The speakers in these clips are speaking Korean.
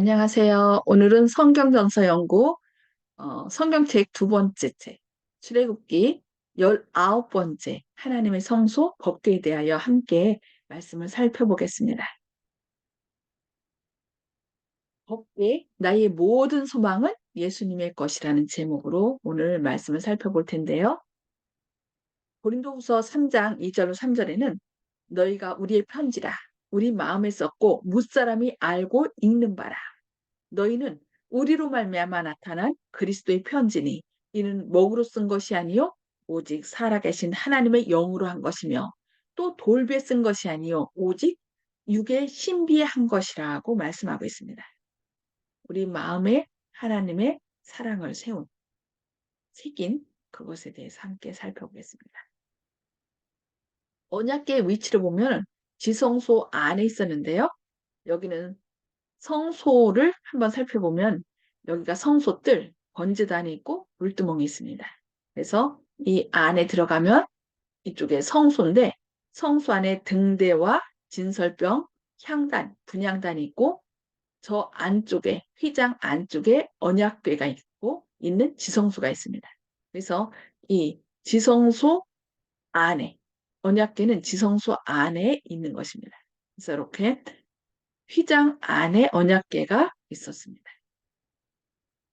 안녕하세요. 오늘은 성경전서 연구, 어, 성경책 두 번째 책, 출애굽기 열아홉 번째 하나님의 성소 법궤에 대하여 함께 말씀을 살펴보겠습니다. 법궤, 나의 모든 소망은 예수님의 것이라는 제목으로 오늘 말씀을 살펴볼 텐데요. 고린도후서 3장 2절로 3절에는 너희가 우리의 편지라 우리 마음에 썼고 무사람이 알고 읽는 바라. 너희는 우리로 말미암아 나타난 그리스도의 편지니 이는 먹으로 쓴 것이 아니요 오직 살아계신 하나님의 영으로 한 것이며 또 돌비에 쓴 것이 아니요 오직 육의 신비에 한 것이라고 말씀하고 있습니다. 우리 마음에 하나님의 사랑을 세운 새긴 그것에 대해서 함께 살펴보겠습니다. 언약계의 위치를 보면 지성소 안에 있었는데요. 여기는 성소를 한번 살펴보면 여기가 성소뜰, 번제단이 있고 물두멍이 있습니다. 그래서 이 안에 들어가면 이쪽에 성소인데 성소 안에 등대와 진설병, 향단, 분향단이 있고 저 안쪽에 휘장 안쪽에 언약궤가 있고 있는 지성소가 있습니다. 그래서 이 지성소 안에 언약궤는 지성소 안에 있는 것입니다. 그래서 이렇게 휘장 안에 언약궤가 있었습니다.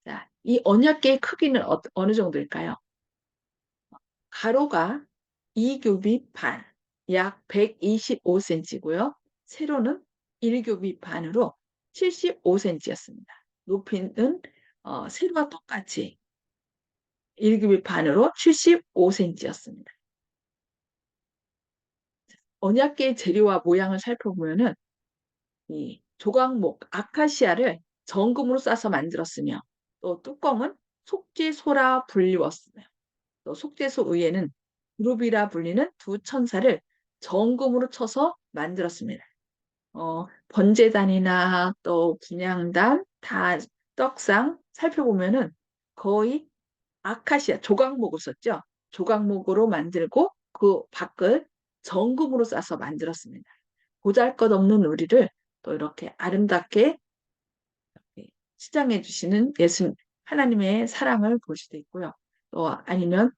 자, 이 언약궤의 크기는 어, 어느 정도일까요? 가로가 2규빗 반, 약 125cm고요. 세로는 1규빗 반으로 75cm였습니다. 높이는 어, 세로와 똑같이 1규빗 반으로 75cm였습니다. 언약계의 재료와 모양을 살펴보면 은 이 조각목 아카시아를 정금으로 싸서 만들었으며 또 뚜껑은 속죄소라 불리웠으며 또 속죄소 위에는 그룹이라 불리는 두 천사를 정금으로 쳐서 만들었습니다. 어, 번제단이나 또 분양단, 다 떡상 살펴보면은 거의 아카시아 조각목을 썼죠. 조각목으로 만들고 그 밖을 정금으로 싸서 만들었습니다. 보잘것없는 우리를 또 이렇게 아름답게 시장해 주시는 예수 하나님의 사랑을 볼 수도 있고요. 또 아니면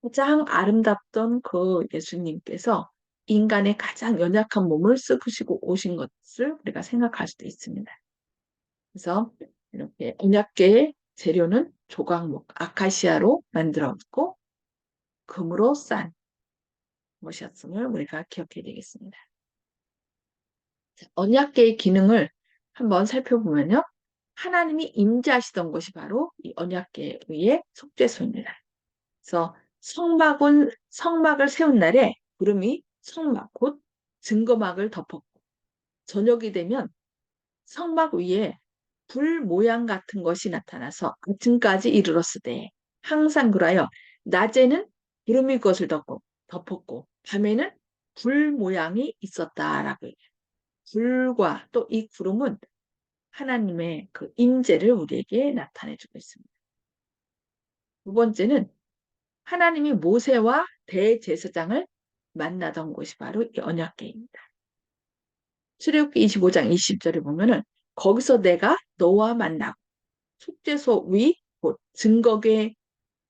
가장 아름답던 그 예수님께서 인간의 가장 연약한 몸을 쓰시고 오신 것을 우리가 생각할 수도 있습니다. 그래서 이렇게 언약계의 재료는 조각목, 아카시아로 만들었고 금으로 싼 것이었음을 우리가 기억해야 되겠습니다. 언약계의 기능을 한번 살펴보면요. 하나님이 임재하시던 것이 바로 이 언약계에 의해 속죄소입니다. 그래서 성막은 성막을 세운 날에 구름이 성막 곧 증거막을 덮었고 저녁이 되면 성막 위에 불 모양 같은 것이 나타나서 아침까지 이르렀으되 항상 그라여 낮에는 구름이 그것을 덮고 덮었고 밤에는 불 모양이 있었다라고 얘기해요. 불과 또 이 구름은 하나님의 그 임재를 우리에게 나타내주고 있습니다. 두 번째는 하나님이 모세와 대제사장을 만나던 곳이 바로 이 언약궤입니다. 출애굽기 25장 20절에 보면은 거기서 내가 너와 만나고 속죄소 위, 곧 증거궤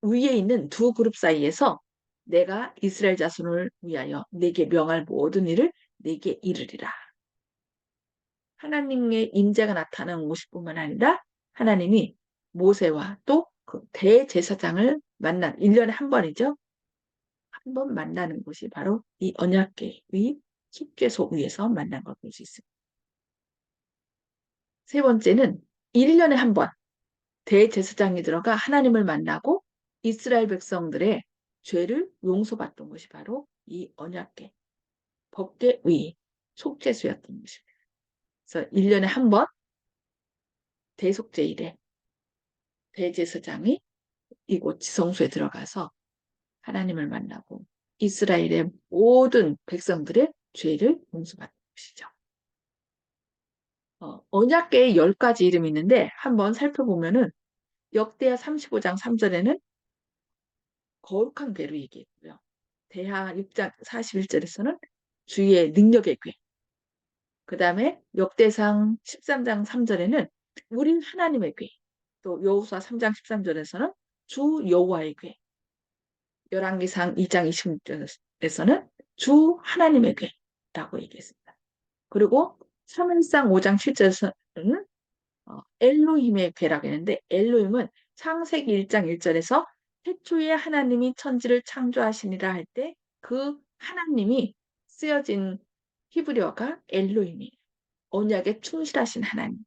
위에 있는 두 그룹 사이에서 내가 이스라엘 자손을 위하여 내게 명할 모든 일을 내게 이르리라. 하나님의 임재가 나타나는 곳뿐만 아니라 하나님이 모세와 또 그 대제사장을 만난 1년에 한 번이죠. 한 번 만나는 곳이 바로 이 언약궤의 속죄소 위에서 만난 걸 볼 수 있습니다. 세 번째는 1년에 한 번 대제사장이 들어가 하나님을 만나고 이스라엘 백성들의 죄를 용서받던 것이 바로 이 언약궤, 법궤 의 속죄수였던 것입니다. 그래서 1년에 한 번 대속제 일에 대제사장이 이곳 지성소에 들어가서 하나님을 만나고 이스라엘의 모든 백성들의 죄를 용서받는 것이죠. 어, 언약계에 10가지 이름이 있는데 한번 살펴보면은 역대하 35장 3절에는 거룩한 괴로 얘기했고요. 대하 6장 41절에서는 주의 능력의 괴. 그 다음에 역대상 13장 3절에는 우리 하나님의 궤, 또 여호수아 3장 13절에서는 주 여호와의 궤, 열왕기상 2장 26절에서는 주 하나님의 궤라고 얘기했습니다. 그리고 3일상 5장 7절에서는 어, 엘로힘의 궤라고 했는데 엘로힘은 창세기 1장 1절에서 태초에 하나님이 천지를 창조하시니라 할 때 그 하나님이 쓰여진 히브리어가 엘로힘이 언약에 충실하신 하나님.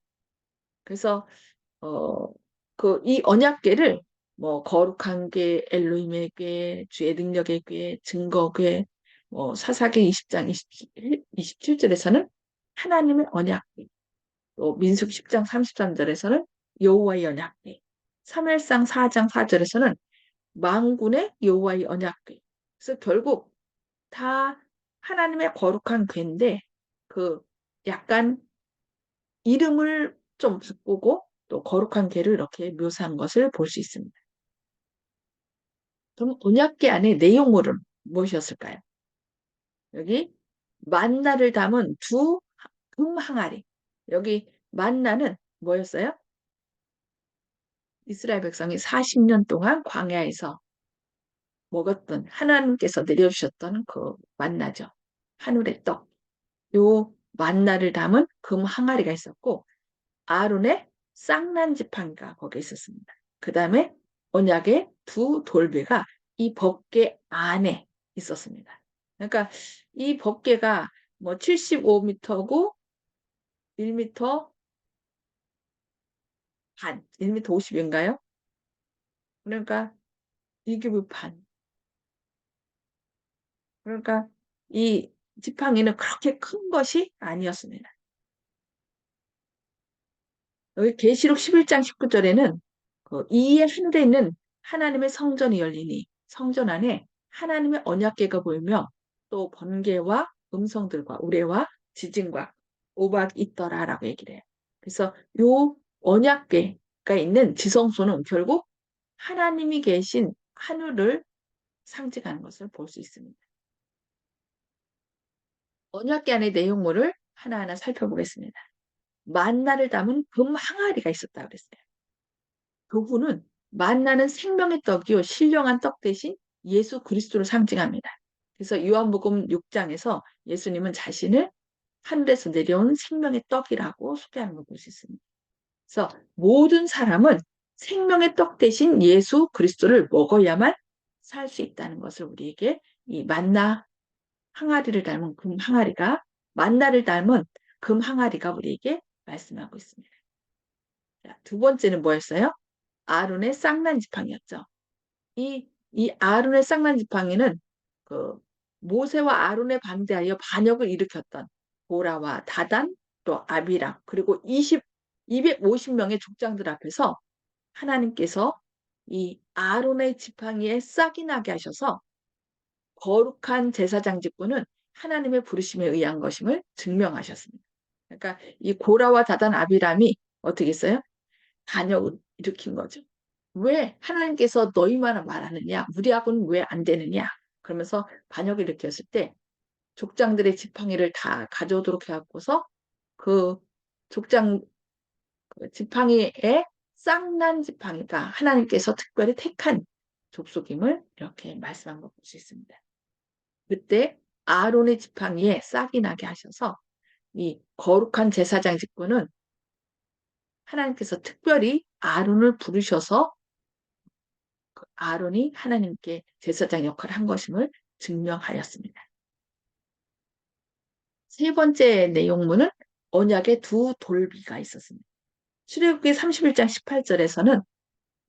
그래서 어, 그 이 언약궤를 뭐 거룩한 궤, 엘로힘의 궤, 주의 능력의 궤, 증거궤, 뭐 사사기 20장 27, 27절에서는 하나님의 언약궤, 또 민숙 10장 33절에서는 여호와의 언약궤, 3일상 4장 4절에서는 망군의 여호와의 언약궤. 그래서 결국 다 하나님의 거룩한 궤인데 그 약간 이름을 좀 바꾸고 또 거룩한 궤를 이렇게 묘사한 것을 볼 수 있습니다. 그럼 언약궤 안에 내용물은 무엇이었을까요? 여기 만나를 담은 두 금 항아리. 여기 만나는 뭐였어요? 이스라엘 백성이 40년 동안 광야에서 먹었던 하나님께서 내려주셨던 그 만나죠. 하늘의 떡. 요 만나를 담은 금 항아리가 있었고 아론의 쌍난 지팡이가 거기에 있었습니다. 그 다음에 언약의 두 돌배가 이 법계 안에 있었습니다. 그러니까 이 법계가 뭐 75m고 1m 반, 1m 50인가요? 그러니까 이규브 반. 그러니까 이 지팡이는 그렇게 큰 것이 아니었습니다. 여기 계시록 11장 19절에는 그 이의 하늘에 있는 하나님의 성전이 열리니 성전 안에 하나님의 언약궤가 보이며 또 번개와 음성들과 우레와 지진과 오박이 있더라라고 얘기를 해요. 그래서 요 언약궤가 있는 지성소는 결국 하나님이 계신 하늘을 상징하는 것을 볼 수 있습니다. 언약궤 안의 내용물을 하나하나 살펴보겠습니다. 만나를 담은 금 항아리가 있었다 그랬어요. 그분은 만나는 생명의 떡이요 신령한 떡 대신 예수 그리스도를 상징합니다. 그래서 요한복음 6장에서 예수님은 자신을 하늘에서 내려온 생명의 떡이라고 소개하는 걸 볼 수 있습니다. 그래서 모든 사람은 생명의 떡 대신 예수 그리스도를 먹어야만 살 수 있다는 것을 우리에게 이 만나 항아리를 닮은 금 항아리가 만나를 닮은 금 항아리가 우리에게 말씀하고 있습니다. 자, 두 번째는 뭐였어요? 아론의 쌍난 지팡이였죠. 이, 이 아론의 쌍난 지팡이는 그 모세와 아론에 반대하여 반역을 일으켰던 보라와 다단 또 아비람 그리고 20 250명의 족장들 앞에서 하나님께서 이 아론의 지팡이에 싹이 나게 하셔서 거룩한 제사장 직분은 하나님의 부르심에 의한 것임을 증명하셨습니다. 그러니까 이 고라와 다단 아비람이 어떻게 했어요? 반역을 일으킨 거죠. 왜 하나님께서 너희만 말하느냐? 우리하고는 왜 안 되느냐? 그러면서 반역을 일으켰을 때 족장들의 지팡이를 다 가져오도록 해갖고서 그 족장 그 지팡이에 쌍난 지팡이가 하나님께서 특별히 택한 족속임을 이렇게 말씀한 걸볼수 있습니다. 그때 아론의 지팡이에 싹이 나게 하셔서 이 거룩한 제사장 직분은 하나님께서 특별히 아론을 부르셔서 그 아론이 하나님께 제사장 역할을 한 것임을 증명하였습니다. 세 번째 내용문은 언약의 두 돌비가 있었습니다. 출애굽기 31장 18절에서는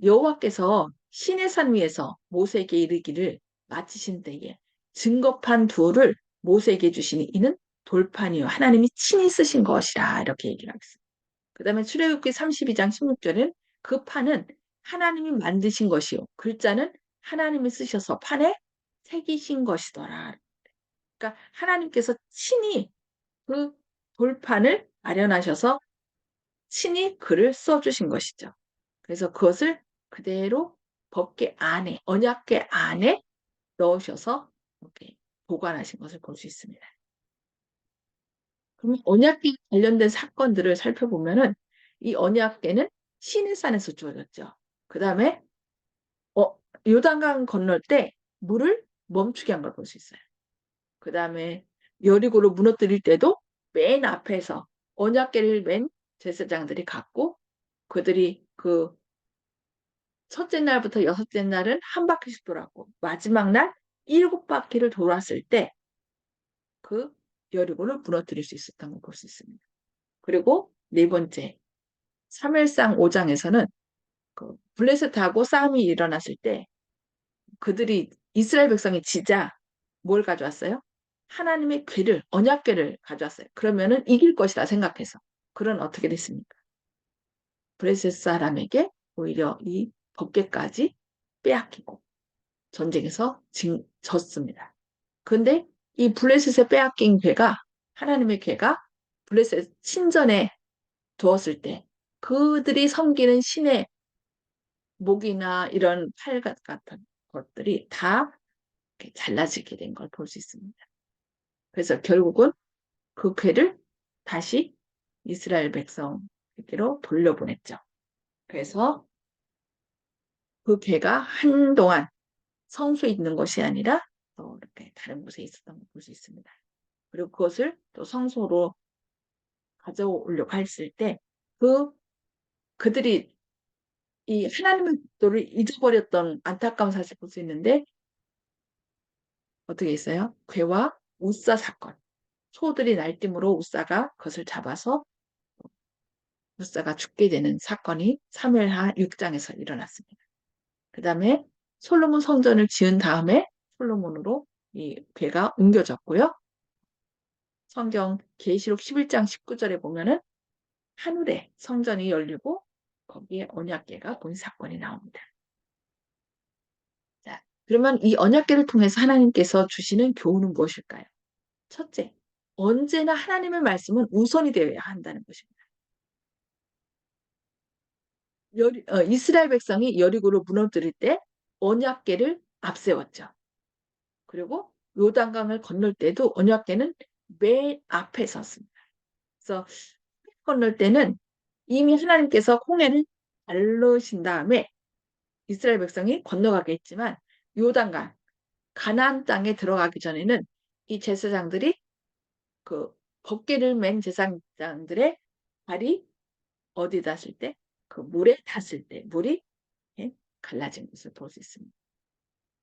여호와께서 신의 산 위에서 모세에게 이르기를 마치신 때에 증거판 두를 모세에게 주시니 이는 돌판이요 하나님이 친히 쓰신 것이라 이렇게 얘기를 하겠습니다. 그 다음에 출애굽기 32장 16절은 그 판은 하나님이 만드신 것이요 글자는 하나님이 쓰셔서 판에 새기신 것이더라. 그러니까 하나님께서 친히 그 돌판을 마련하셔서 친히 글을 써주신 것이죠. 그래서 그것을 그대로 법계 안에 언약계 안에 넣으셔서 이렇게 보관하신 것을 볼 수 있습니다. 그러면 언약궤 관련된 사건들을 살펴보면은 이 언약궤는 시내산에서 주어졌죠. 그 다음에 어, 요단강 건널 때 물을 멈추게 한 걸 볼 수 있어요. 그 다음에 여리고를 무너뜨릴 때도 맨 앞에서 언약궤를 맨 제사장들이 갖고 그들이 그 첫째 날부터 여섯째 날은 한 바퀴씩 돌았고 마지막 날 일곱 바퀴를 돌았을 때 그 여리고를 무너뜨릴 수 있었던 걸볼 수 있습니다. 그리고 네 번째 3일상 5장에서는 그 블레셋하고 싸움이 일어났을 때 그들이 이스라엘 백성이 지자 뭘 가져왔어요? 하나님의 괴를 언약궤를 가져왔어요. 그러면은 이길 것이다 생각해서 그런 어떻게 됐습니까? 브레셋 사람에게 오히려 이 법궤까지 빼앗기고 전쟁에서 진, 졌습니다. 근데 이 블레셋에 빼앗긴 괴가 하나님의 괴가 블레셋 신전에 두었을 때 그들이 섬기는 신의 목이나 이런 팔 같은 것들이 다 잘라지게 된 걸 볼 수 있습니다. 그래서 결국은 그 괴를 다시 이스라엘 백성에게로 돌려보냈죠. 그래서 그 괴가 한동안 성소에 있는 것이 아니라 또 이렇게 다른 곳에 있었던 걸 볼 수 있습니다. 그리고 그것을 또 성소로 가져오려고 했을 때 그 그들이 이 하나님의 뜻을 잊어버렸던 안타까운 사실을 볼수 있는데 어떻게 있어요? 괴와 우사 사건. 소들이 날뛰므로 우사가 그것을 잡아서 우사가 죽게 되는 사건이 3일하 6장에서 일어났습니다. 그 다음에 솔로몬 성전을 지은 다음에 솔로몬으로 이 괴가 옮겨졌고요. 성경 계시록 11장 19절에 보면은 하늘에 성전이 열리고 거기에 언약궤가 본 사건이 나옵니다. 자, 그러면 이 언약궤를 통해서 하나님께서 주시는 교훈은 무엇일까요? 첫째, 언제나 하나님의 말씀은 우선이 되어야 한다는 것입니다. 여리, 어, 이스라엘 백성이 여리고를 무너뜨릴 때 언약궤를 앞세웠죠. 그리고 요단강을 건널 때도 언약궤는 맨 앞에 섰습니다. 그래서 건널 때는 이미 하나님께서 홍해를 알르신 다음에 이스라엘 백성이 건너가게 했지만 요단강 가나안 땅에 들어가기 전에는 이 제사장들이 그 법계를 맨 제사장들의 발이 어디 닿았을 때? 그 물에 닿았을 때 물이 예, 갈라진 것을 볼 수 있습니다.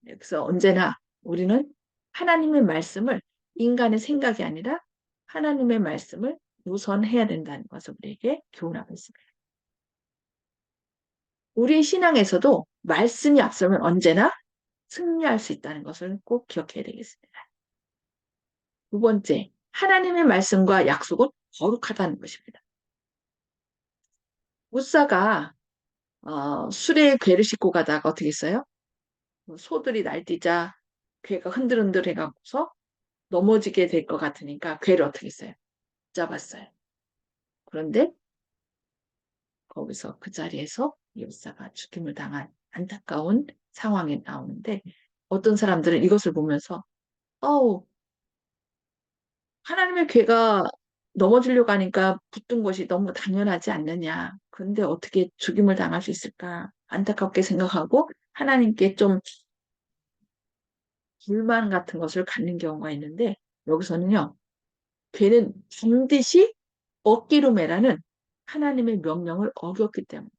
그래서 언제나 우리는 하나님의 말씀을 인간의 생각이 아니라 하나님의 말씀을 우선해야 된다는 것을 우리에게 교훈하고 있습니다. 우리 신앙에서도 말씀이 앞서면 언제나 승리할 수 있다는 것을 꼭 기억해야 되겠습니다. 두 번째, 하나님의 말씀과 약속은 거룩하다는 것입니다. 우사가 어, 수레에 괴를 싣고 가다가 어떻게 했어요? 뭐 소들이 날뛰자 괴가 흔들흔들 해갖고서 넘어지게 될 것 같으니까 괴를 어떻게 했어요? 잡았어요. 그런데 거기서 그 자리에서 요사가 죽임을 당한 안타까운 상황이 나오는데 어떤 사람들은 이것을 보면서 어우 하나님의 괴가 넘어지려고 하니까 붙든 것이 너무 당연하지 않느냐. 근데 어떻게 죽임을 당할 수 있을까? 안타깝게 생각하고 하나님께 좀 불만 같은 것을 갖는 경우가 있는데 여기서는요. 괴는 반드시 어기로 매라는 하나님의 명령을 어겼기 때문에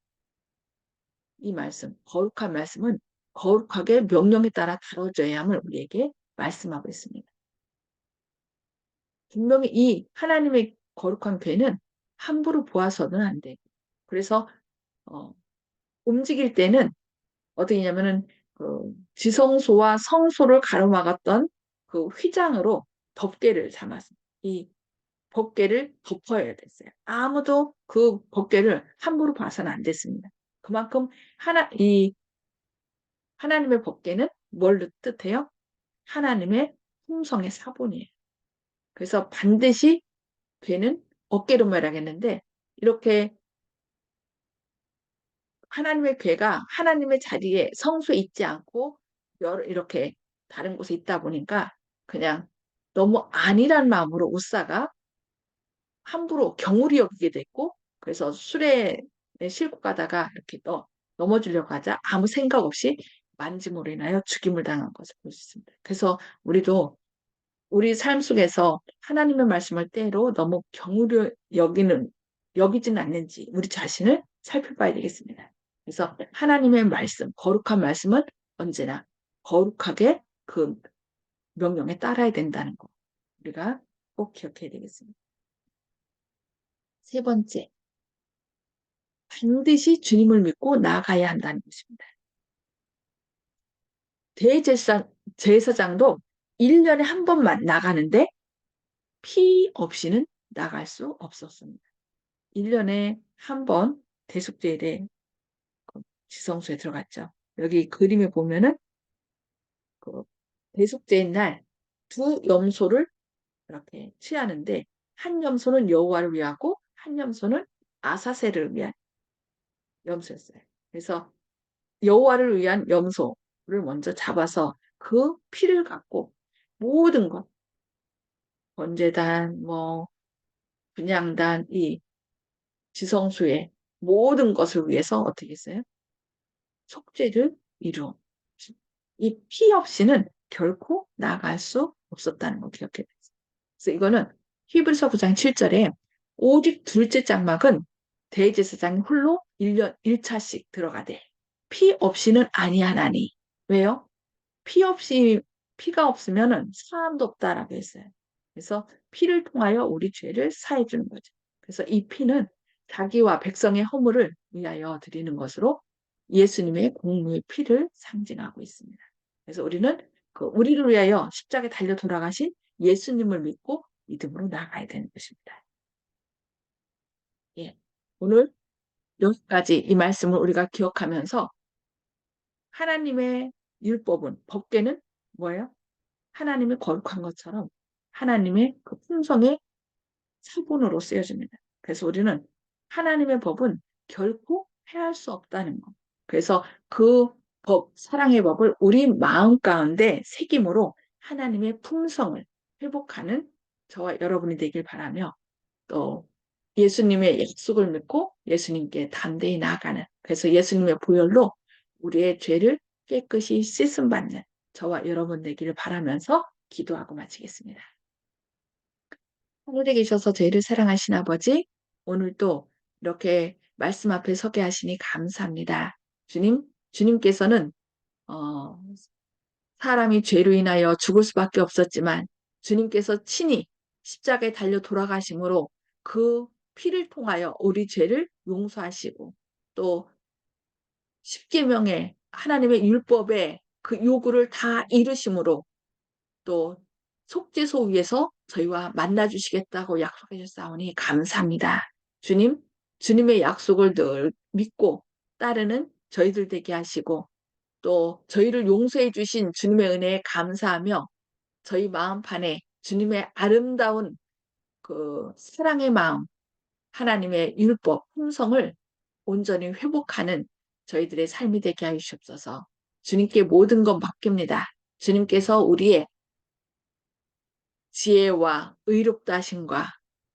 이 말씀, 거룩한 말씀은 거룩하게 명령에 따라 다뤄져야 함을 우리에게 말씀하고 있습니다. 분명히 이 하나님의 거룩한 괴는 함부로 보아서는 안 되고 그래서 어, 움직일 때는 어떻게 냐면은 그 지성소와 성소를 가로막았던 그 휘장으로 덮개를 삼았습니다. 이 법계를 덮어야 됐어요. 아무도 그 법계를 함부로 봐서는 안 됐습니다. 그만큼 하나 이 하나님의 법계는 뭘 뜻해요? 하나님의 품성의 사본이에요. 그래서 반드시 괴는 어깨로 말하겠는데 이렇게 하나님의 괴가 하나님의 자리에 성소에 있지 않고 여러 이렇게 다른 곳에 있다 보니까 그냥 너무 아니란 마음으로 우사가 함부로 경울이 여기게 됐고 그래서 술에 싣고 가다가 이렇게 또 넘어지려고 하자 아무 생각 없이 만짐으로 인하여 죽임을 당한 것을 볼 수 있습니다. 그래서 우리도 우리 삶 속에서 하나님의 말씀을 때로 너무 경우를 여기는 여기지는 않는지 우리 자신을 살펴봐야 되겠습니다. 그래서 하나님의 말씀, 거룩한 말씀은 언제나 거룩하게 그 명령에 따라야 된다는 거 우리가 꼭 기억해야 되겠습니다. 세 번째, 반드시 주님을 믿고 나아가야 한다는 것입니다. 대제사, 제사장도 1년에 한 번만 나가는데 피 없이는 나갈 수 없었습니다. 1년에 한 번 대속제일에 그 지성소에 들어갔죠. 여기 그림에 보면은 그 대속제인 날 두 염소를 이렇게 취하는데 한 염소는 여호와를 위하고 한 염소는 아사세를 위한 염소였어요. 그래서 여호와를 위한 염소를 먼저 잡아서 그 피를 갖고 모든 것 번제단 뭐 분양단 이 지성소의 모든 것을 위해서 어떻게 했어요? 속죄를 이루어 이 피 없이는 결코 나갈 수 없었다는 거 기억해 주세요. 그래서 이거는 히브리서 9장 7절에 오직 둘째 장막은 대제사장이 홀로 1년 1차씩 들어가되 피 없이는 아니하나니 왜요? 피 없이 피가 없으면은 사함도 없다라고 했어요. 그래서 피를 통하여 우리 죄를 사해 주는 거죠. 그래서 이 피는 자기와 백성의 허물을 위하여 드리는 것으로 예수님의 공로의 피를 상징하고 있습니다. 그래서 우리는 그 우리를 위하여 십자가에 달려 돌아가신 예수님을 믿고 믿음으로 나가야 되는 것입니다. 예. 오늘 여기까지 이 말씀을 우리가 기억하면서 하나님의 율법은 법계는 뭐예요? 하나님의 거룩한 것처럼 하나님의 그 품성의 사본으로 쓰여집니다. 그래서 우리는 하나님의 법은 결코 해할 수 없다는 것. 그래서 그 법, 사랑의 법을 우리 마음 가운데 새김으로 하나님의 품성을 회복하는 저와 여러분이 되길 바라며 또 예수님의 약속을 믿고 예수님께 담대히 나아가는 그래서 예수님의 보혈로 우리의 죄를 깨끗이 씻음 받는 저와 여러분 되기를 바라면서 기도하고 마치겠습니다. 하늘에 계셔서 저희를 사랑하신 아버지 오늘도 이렇게 말씀 앞에 서게 하시니 감사합니다. 주님, 주님께서는 어, 사람이 죄로 인하여 죽을 수밖에 없었지만 주님께서 친히 십자가에 달려 돌아가심으로 그 피를 통하여 우리 죄를 용서하시고 또 십계명의 하나님의 율법의 그 요구를 다 이루심으로 또 속죄소 위에서 저희와 만나 주시겠다고 약속해 주셨사오니 감사합니다. 주님, 주님의 약속을 늘 믿고 따르는 저희들 되게 하시고 또 저희를 용서해 주신 주님의 은혜에 감사하며 저희 마음판에 주님의 아름다운 그 사랑의 마음, 하나님의 율법, 품성을 온전히 회복하는 저희들의 삶이 되게 하시옵소서. 주님께 모든 것 맡깁니다. 주님께서 우리의 지혜와 의롭다 하심과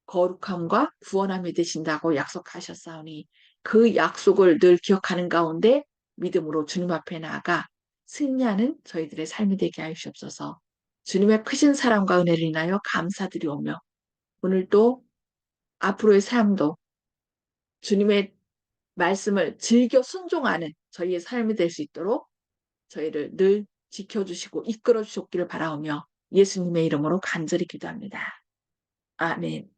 거룩함과 구원함이 되신다고 약속하셨사오니 그 약속을 늘 기억하는 가운데 믿음으로 주님 앞에 나아가 승리하는 저희들의 삶이 되게 하시옵소서. 주님의 크신 사랑과 은혜를 인하여 감사드리오며 오늘도 앞으로의 삶도 주님의 말씀을 즐겨 순종하는 저희의 삶이 될 수 있도록 저희를 늘 지켜주시고 이끌어 주셨기를 바라오며 예수님의 이름으로 간절히 기도합니다. 아멘.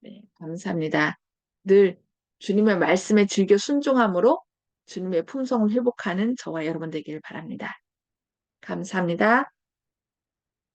네, 감사합니다. 늘 주님의 말씀에 즐겨 순종함으로 주님의 품성을 회복하는 저와 여러분 되기를 바랍니다. 감사합니다.